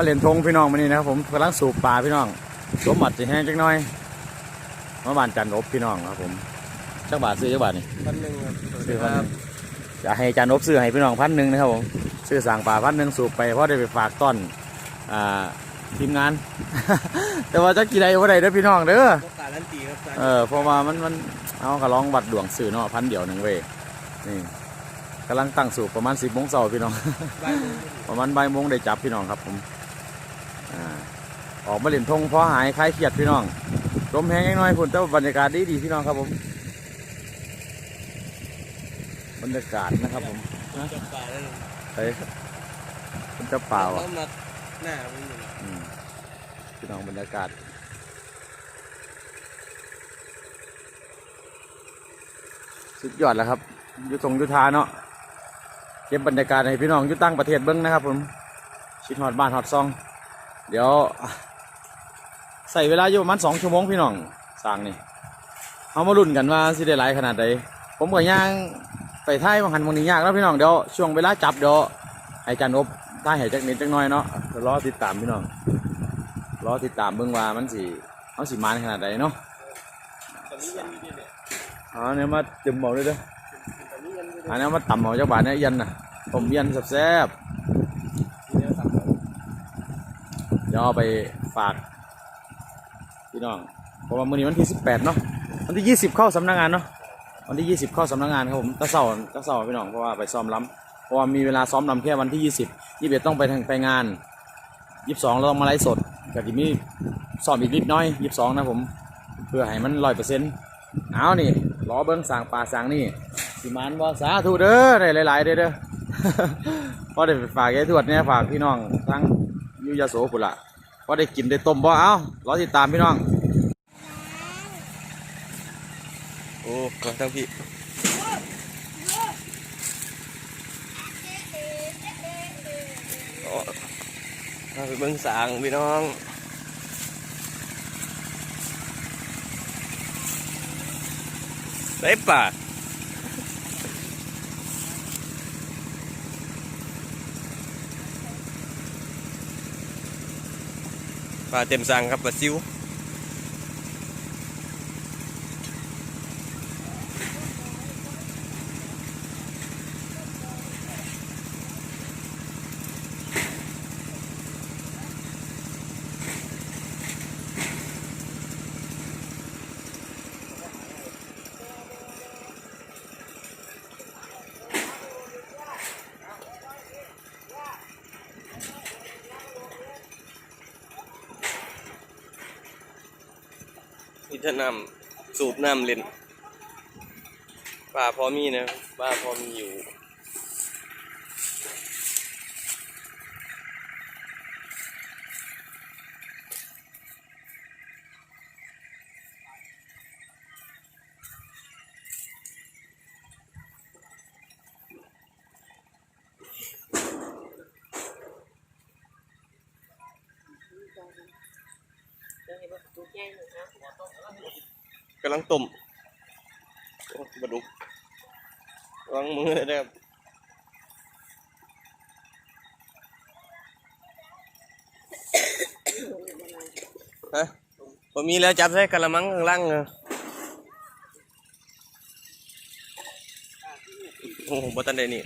มาเล่นทงพี่น้องมานี่นะครับผมกำลังสูบปลาพี่น้องสวมบัตรจะแห้งจักหน่อยมาบ้านจันทร์อบพี่น้องครับผมจักบาทซื้อจักบาทนี่พันหนึ่งครับซื้อพันหนึ่งจะให้จันทร์อบซื้อให้พี่น้องพันหนึ่งนะครับผมซื้อสั่งปลาพันหนึ่งสูบไปเพราะได้ไปฝากต้อนอ่าทีมงาน แต่ว่าจะกี่ใดว่าใดเด้อพี่น้องเด้อพวกการันตีครับเออเพราะว่ามันมันเอากระลองบัตรดวงสื่อเนาะพันเดียวหนึ่งเว้ยนี่กำลังตั้งสูบประมาณสิบโมงเช้าพี่น้องบ้านมึงประมาณบ่ายโมงได้จับพี่น้องครับผมอ่า ออกมาเล่นทงพอหายคลายเครียดพี่น้องลมแห้งน้อยพุ่นแต่ว่าบรรยากาศดีดีพี่น้องครับผม บรรยากาศนะครับผมจับปลาแล้วไปมันจะเปล่าอะน้ำหนักหน้ามึงอยู่พี่น้องบรรยากาศสุดยอดแล้วครับยุทงยุทาเนาะเก็บบรรยากาศให้พี่น้องยุตั้งประเทศเบิ้งนะครับผมชิดฮอดบ้านฮอดซอง เดี๋ยว ใส่เวลาอยู่ประมาณสองชั่วโมงพี่น้องสร้างนี่เขามาลุ้นกันว่าสิได้หลายขนาดใดผมก็ย่างไปท้ายบางหันบางนี้ยากแล้วพี่น้องเดี๋ยวช่วงเวลาจับเดี๋ยวให้จันอบท้ายให้จักนิดจักหน้อยเนาะเดี๋ยวรอติดตามพี่น้องรอติดตามเบิ่งว่ามันสิเขาสิมานขนาดใดเนาะตอนนี้ยังมีเนี่ยอ๋อเนี่ยมาจุ่มหมอเลยเด้ออันนี้มาต่ำหมอจักบาทเนี่ยย็นน่ะผมย็นแซ่บเนี่ยสั่งๆเดี๋ยวเอาไปฝาก พี่น้องเพราะว่ามื้อนี้วันที่18เนาะวันที่20เข้าสำนักงานเนาะวันที่20เข้าสำนักงานครับผมตะเสาตะเสาพี่น้องเพราะว่าไปซ้อมล้ำเพราะว่ามีเวลาซ้อมล้ำแค่วันที่20 21ต้องไปทางไปงาน22เราต้องมาไลฟ์สดกับทีมีซ้อมอีกนิดน้อย22นะผมเพื่อให้มันร้อยเปอร์เซ็นต์เอานี่รอเบิ้งสางป่าสางนี่สิมานว่าสาธุเด้อได้หลายๆเด้อเด้อพอได้ไปฝากยายทวดเนี่ยฝากพี่น้องทั้งยุยโสกุละ พอได้กินได้ต้มบ่เอ้ารอติดตามพี่น้อง โอ้ก็ทั้งพี่โอ้เอาไปเบิ่งสางพี่น้องได้ป่ะ ปลาเต็มสังครับปลาซิว นี่ถ้าน้ำสูบน้ำเล่นปลาพอมีนะปลาพอมีอยู่ กำลังต้มโอ้บดุกวางมือเลยนะครับฮะผมมีแล้วจับใส่กระมังข้างล่างโอ้โหบตันได้นี่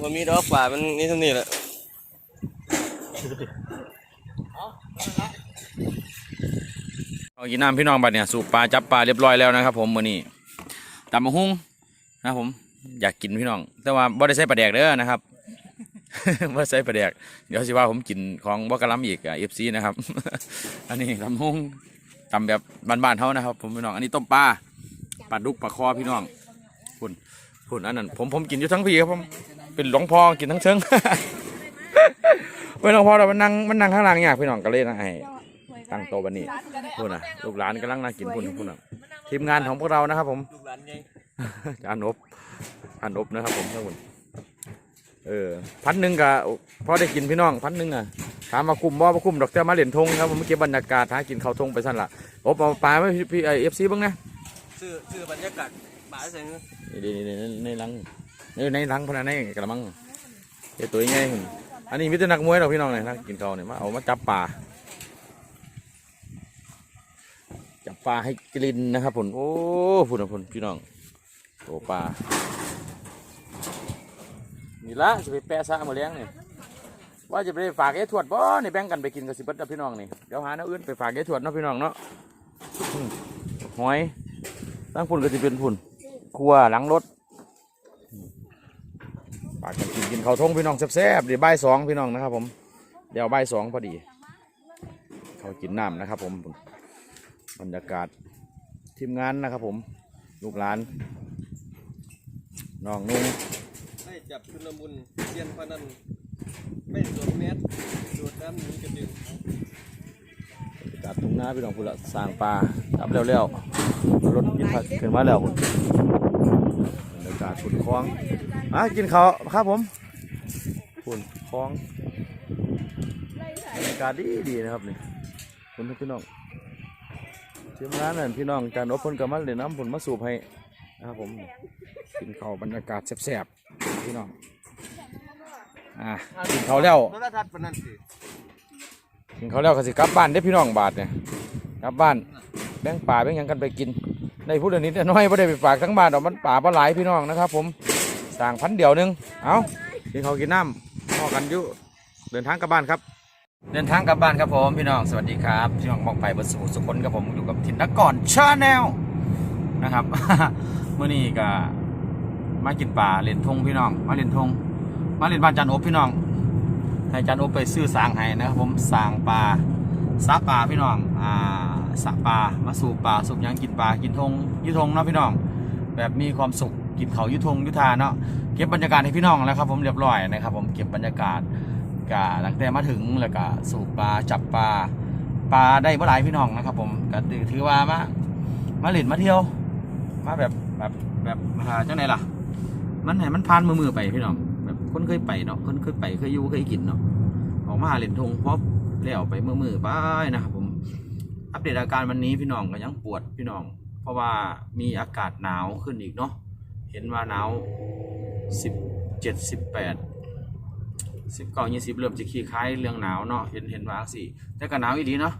ผมมีดอกป่ามันนี่เท่านี้แหละ เอากินน้ำพี่น้องบัดเนี่ยสูบปลาจับปลาเรียบร้อยแล้วนะครับ ผมมื้อนี้ตำมะฮุ่งนะผมอยากกินพี่น้อง แต่ว่าบ่ได้ใส่ปลาแดกเด้อนะครับบ่ใส่ปลาแดกเดี๋ยวสิว่าผมกินของบ่กะลำอีกอะ FC นะครับ อันนี้ตำฮุ่งตำแบบบ้านๆเฮานะครับ ผมพี่น้องอันนี้ต้มปลาปลาดุกปลาคอพี่น้องคุณคุณอันนั้นผมผมกินอยู่ทั้งพี่ครับผมเป็นหลวงพ่อกินทั้งเชิงเป็นหลวงพ่อแต่มันนั่งมันนั่งข้างล่างยากพี่น้องก็เลยนะให้ ตั้งโต๊ะวันนี้พูดนะลูกหลานกำลังนั่งกินพูดพูดนะทีมงานของพวกเรานะครับ ผมลูกหลานไงจานอบจานอบนะครับ ผมทั้งหมดเออพันหนึ่งกับพอได้กินพี่น้องพันหนึ่งอะถามมาคุมบ่มาคุมดอกเจ้ามาเหรียญธงครับผมเมื่อกี้บรรยากาศหากินข้าวทงไปสั่นละโอบเอาปลาไว้พี่พี่ไอเอฟซีบ้างนะชื่อชื่อบรรยากาศป่าเสียงนี่นี่นี่ในในรังนี่ในรังพนันในกระมังไอตัวยังไงหุ่นอันนี้มิตรนักมวยเราพี่น้องเนี่ยนักกินเขาวเนี่ยมาเอามาจับปลาจับ ปลาให้กลิ่นนะครับผมโอ้พุ่นนะพุ่นพี่น้องโตปลานี่ละจะไปแปะซะมาเลี้ยงเนี่ยว่าจะไปฝากไอ้ถวดบ่นี่แบ่งกันไปกินกับสิเบิดนะพี่น้องนี่เดี๋ยวหาแน้าอื่นไปฝากไอ้ถวดเนาะพี่น้องเนาะหอยตั้งพุ่นก็จะเป็นพุ่นครัวหลังรถปากกันกินกินข้าวทงพี่น้องแซ่บๆเดี๋ยวใบสองพี่น้องนะครับผมเดี๋ยวใบสองพอดีเขากินน้ำนะครับผม บรรยากาศทีมงานนะครับผม ลูกหลานน้องนุ่งให้จับชุนมุนเซียนพนันไม่สวมแมสดูดน้ำหนีกระดึงบรรยากาศทุ่งนาพี่น้องพุ่นละสร้างปลาจับเร็วๆรถกินผักขึ้นมาแล้วพุ่นบรรยากาศพุ่นคลองอะกินข้าวครับผมพุ่นคลองบรรยากาศดีดีๆนะครับนี่คุณพี่น้อง ทีมงานนั่นพี่น้องจานอบเพนกับมันเลยน้ำผลมาสูบให้นะครับผมกินข้าวบรรยากาศแซ่บๆพี่น้องอะกินข้าวแล้วกินข้าวแล้วก็สิกลับบ้านได้พี่น้องบาทเนี่ยกลับบ้านแบ่งป่าแบ่งยังกันไปกินได้พูดอันนี้น้อยไม่ได้ไปฝากทั้งบ้านดอกมันป่าปลาหลายพี่น้องนะครับ ผมสั่งพันเดียวหนึงเอากินข้าวกินน้ำพอกันอยู่เดินทางกลับบ้านครับ เดินทางกลับบ้านครับผมพี่น้องสวัสดีครับพี่น้องมองไปบนสูสุขคนกับผมอยู่กับทินนักก่อนชาแนลนะครับเมื่อนี้ก็มากินปลาเล่นทงพี่น้อง มาเล่นทงมาเล่นบ้านจันโอบพี่น้องให้จันโอบไปซื้อสางให้นะครับผมสางปลาซับปลาพี่น้องอ่าสะปลามาสูบปลาสูบยังกินปลากินทงยุทงเนาะพี่น้อง แบบมีความสุขกินเขายุทงยุทาเนาะเก็บบรรยากาศให้พี่น้องแล้วครับผมเรียบร้อยนะครับผมเก็บบรรยากาศ กะหลังแต่มาถึงแล้วก็สูบปลาจับปลาปลาได้เมื่อไรพี่น้องนะครับ ผมก็ถือว่ามามาเล่นมาเที่ยว มาแบบแบบแบบหาจังไหนล่ะ มันเห็นมันผ่านมือมือไปพี่น้องแบบคนเคยไปเนาะคนเคยไปเคยอยู่เคยกินเนาะออกมาหาเล่นทงพบแล้วไปมือมือไปนะครับผมอัปเดตอาการวันนี้พี่น้องก็ยังปวดพี่น้อง เพราะว่ามีอากาศหนาวขึ้นอีกเนาะเห็นว่าหนาวสิบเจ็ดสิบแปด สิบเก้ายี่สิบเริ่มจะขี้คล้ายเรื่องหนาวเนาะเห็นเห็นว่าสิแต่ก็หนาวอีดีเนาะ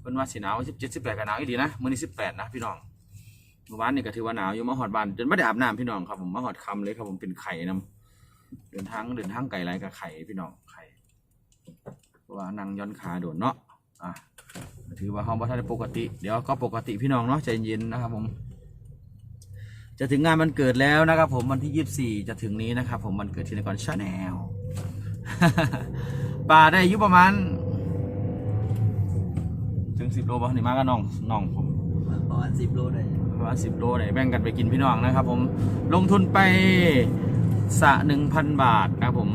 เพิ่นว่าสิหนาวสิบเจ็ดสิบแปดก็หนาวอีดีนะมื้อนี้สิบแปดนะพี่น้องเมื่อวานนี่ก็ถือว่าหนาวอยู่มาหอดบ้านจนไม่ได้อาบน้ำพี่น้องครับผมมาหอดคำเลยครับผมเป็นไข่นํเดินทางเดินทางไกลไรกับไข่พี่น้องไข่เพราะว่านั่งย้อนขาโดนเนาะอะถือว่าห้องบ่ทันได้ปกติ เดี๋ยวก็ปกติพี่น้องเนาะใจเย็นนะครับผมจะถึงงานวันเกิดแล้วนะครับผมวันที่ยี่สิบสี่จะถึงนี้นะครับผมวันเกิดที่นครชาแนล ปลาได้อายุประมาณ ถึงสิบโลป่ะนี่มาก็น้องน้องผมประมาณสิบโลได้ประมาณสิบโลไหนแบ่งกันไปกินพี่น้องนะครับ ผมลงทุนไปสะหนึ่งพันบาทนะครับผม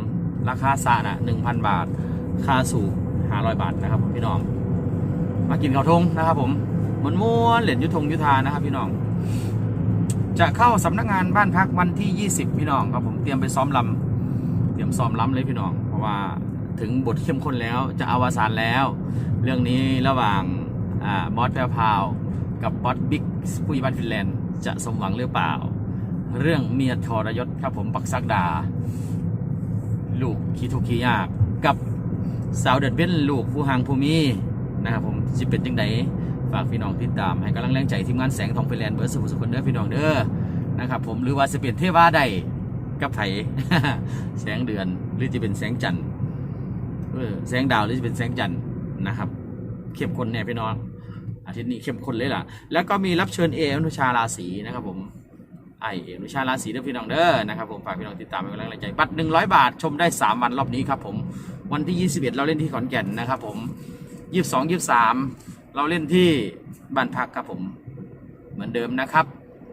ราคาสะน่ะหนึ่งพันบาท ค่าสูบห้าร้อยบาทนะครับผมพี่น้อง มากินข้าวทงนะครับผมมวนม้วนๆเหรียญยุทงยุทานะครับ พี่น้อง จะเข้าสำนักงานบ้านพักวันที่ 20 พี่น้องครับผมเตรียมไปซ้อมลำเตรี ยมซ้อมล้ำเลยพี่น้อง เพราะว่าถึงบทเข้มข้นแล้วจะอวสานแล้ว เรื่องนี้ระหว่างบอสแพรพาวกับบอสบิ๊กผู้ใหญ่บ้านฟินแลนด์จะสมหวังหรือเปล่า เรื่องเมียทรยศครับผมปักซักดา ลูกขี้ทุกขี้ยาก กับสาวเดือดเบ้นลูกผู้หางผู้มีนะครับผมสิเป็นจังไดฝากพี่น้องติดตามให้กำลังแรงใจทีมงานแสงทองฟินแลนด์เบอร์สุขสุขคนเด้อพี่น้องเด้อนะครับผมหรือว่าจะเป็นเทวาใด กับไผแสงเดือนหรือจะเป็นแสงจันทร์แสงดาวหรือจะเป็นแสงจันทร์นะครับ เข้มข้นแน่พี่น้องอาทิตย์นี้เข้มข้นเลยล่ะ แล้วก็มีรับเชิญเออนุชาราศีนะครับผมไอเออนุชาราศีเด้อพี่น้องเด้อนะครับผมฝากพี่น้องติดตามเป็นกำลังใจบัตร100บาทชมได้3วันรอบนี้ครับผมวันที่21เอ็ดเราเล่นที่ขอนแก่นนะครับผม22 23เราเล่นที่บ้านพักครับผม เหมือนเดิมนะครับ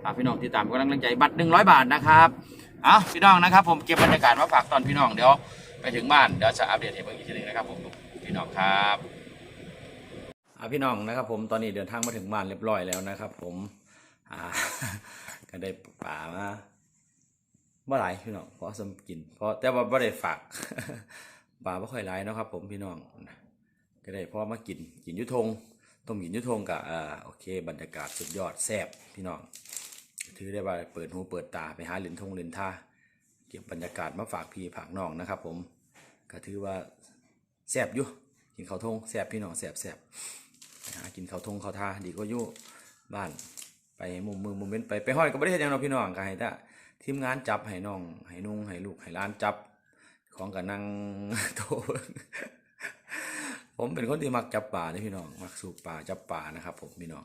ฝากพี่น้องติดตามเป็นกำลังใจบัตร100บาทนะครับ เอาพี่น้องนะครับผมเก็บบรรยากาศมาฝากตอนพี่น้องเดี๋ยวไปถึงบ้านเดี๋ยวจะอัปเดตให้เบิ่งอีกทีหนึงนะครับผมพี่น้องครับอ่าพี่น้องนะครับผมตอนนี้เดินทางมาถึงบ้านเรียบร้อยแล้วนะครับ ผมอ่าก็ได้ป่ามาบ่หลายพี่น้องเพราะสมกิน เพราะแต่ว่าบ่ได้ฝากป่าบ่ค่อยหลนะครับ ผมพี่น้องก็ได้พอมากินกินยุทงต้มกินยุทงกับอ่าโอเค บรรยากาศสุดยอดแซ่บพี่น้อง ถือได้ว่าเปิดหูเปิดตาไปหาเหรียญทงเหรียญท่าเก็บบรรยากาศมาฝากพี่ฝากน้องนะครับ ผมก็ถือว่าแซ่บอยู่กินข้าวทงแซ่บพี่น้องแซ่บแซ่บหากินข้าวทงข้าวท่าดีก็อยู่บ้านไปมุมมือมุมเว้นไปไปห้อยก็บ่ได้เฮ็ดหยังเนาพี่น้องก็ให้แต่ทีมงานจับให้น้องให้นุ่งให้ลูกให้หลานจับ ของก็นั่งโตผมเป็นคนที่มักจับป่าเด้อพี่น้อง มักสูบป่าจับป่านะครับ ผมพี่น้อง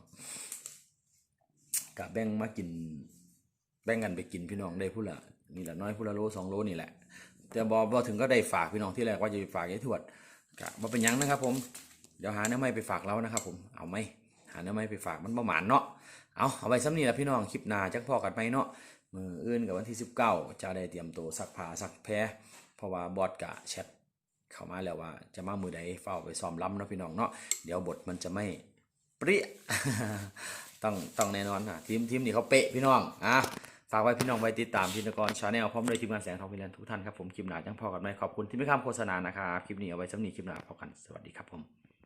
กะแบ่งมากินแบ่งกันไปกินพี่น้องได้ผู้ละนี่แหละน้อยผู้ละโลสองโลนี่แหละแต่บอบอถึงก็ได้ฝากพี่น้องที่แรกว่าจะไปฝากยายทวดกะบ่เป็นยังนะครับ ผมเดี๋ยวหาเนื้อไม้ไปฝากเรานะครับ ผมเอาไหมหาเนื้อไม้ไปฝากมันประมาณเนาะเอาเอาไว้ซ้ำนี่แหละพี่น้องคลิปหน้าจักพอกันไหมเนาะมืออื่นกับวันที่ 19 จะได้เตรียมตัวซักผ้าซักแพรเพราะว่าบอสกะแชทเข้ามาแล้วว่าจะมามือใดเฝ้าไปซ้อมล้ำเนาะพี่น้องเนาะเดี๋ยวบทมันจะไม่เปรี้ย ต้องต้องแน่นอนนะทีมทีมนี้เขาเป๊ะพี่น้องอะฝากไว้พี่น้องไว้ติดตามพินกรชาแนลพร้อมด้วยทีมงานแสงทองพิเรนทุกท่านครับผมคลิปหน้าจังพอกันไหมขอบคุณที่ไม่ข้ามโฆษณานะครับคลิปนี้เอาไว้สำนีคลิปหน้าพอกันสวัสดีครับผม